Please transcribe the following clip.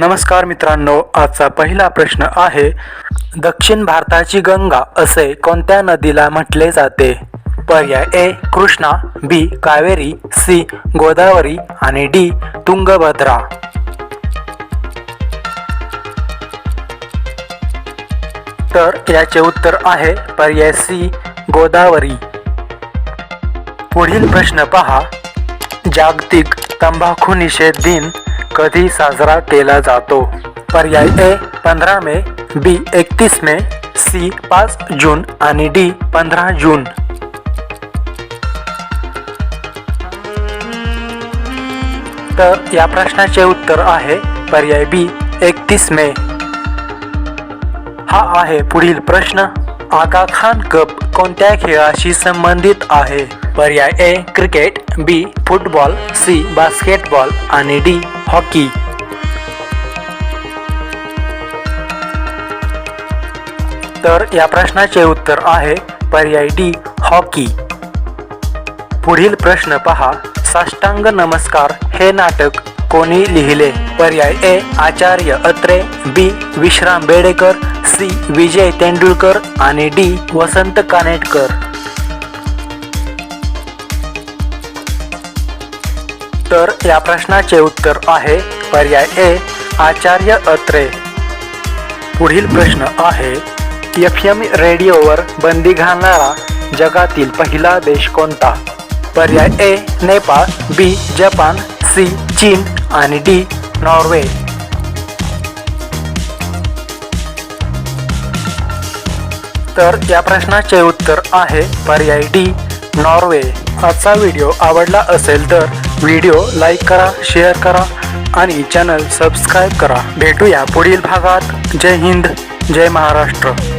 नमस्कार मित्रांनो आजचा पहिला प्रश्न आहे दक्षिण भारताची गंगा असे कोणत्या नदीला म्हटले जाते? पर्याय A Krishna B Kaveri C Godavari आणि डी तुंगभद्रा. तर याचे उत्तर आहे पर्याय सी गोदावरी. पुढील प्रश्न पहा जागतिक तंबाखू निषेध दिन कधी साजरा केला जातो? पर्याय ए पंधरा मे बी एकतीस मे सी पाच जून आणि डी पंधरा जून. तर या प्रश्नाचे उत्तर आहे पर्याय बी एकतीस मे. हा आहे पुढील प्रश्न. आगा खान कप कोणत्या खेळाशी संबंधित आहे? पर्याय A cricket B football C basketball आणि डी हॉकी. तर या प्रश्नाचे उत्तर आहे पर्याय डी हॉकी. पुढील प्रश्न पहा. साष्टांग नमस्कार हे नाटक कोणी लिहिले? पर्याय A Acharya Atre B Vishram Bedekar C Vijay Tendulkar आणि डी वसंत कानेटकर. तर या प्रश्नाचे उत्तर आहे पर्याय ए आचार्य अत्रे. पुढील प्रश्न आहे एफ एम रेडिओवर बंदी घालणारा जगातील पहिला देश कोणता? पर्याय A Nepal B Japan C चीन आणि डी नॉर्वे. तर या प्रश्नाचे उत्तर आहे पर्याय डी नॉर्वे. आजचा व्हिडिओ आवडला असेल तर व्हिडिओ लाईक करा शेअर करा आणि चॅनल सबस्क्राईब करा. भेटूया पुढील भागात. जय हिंद जय महाराष्ट्र.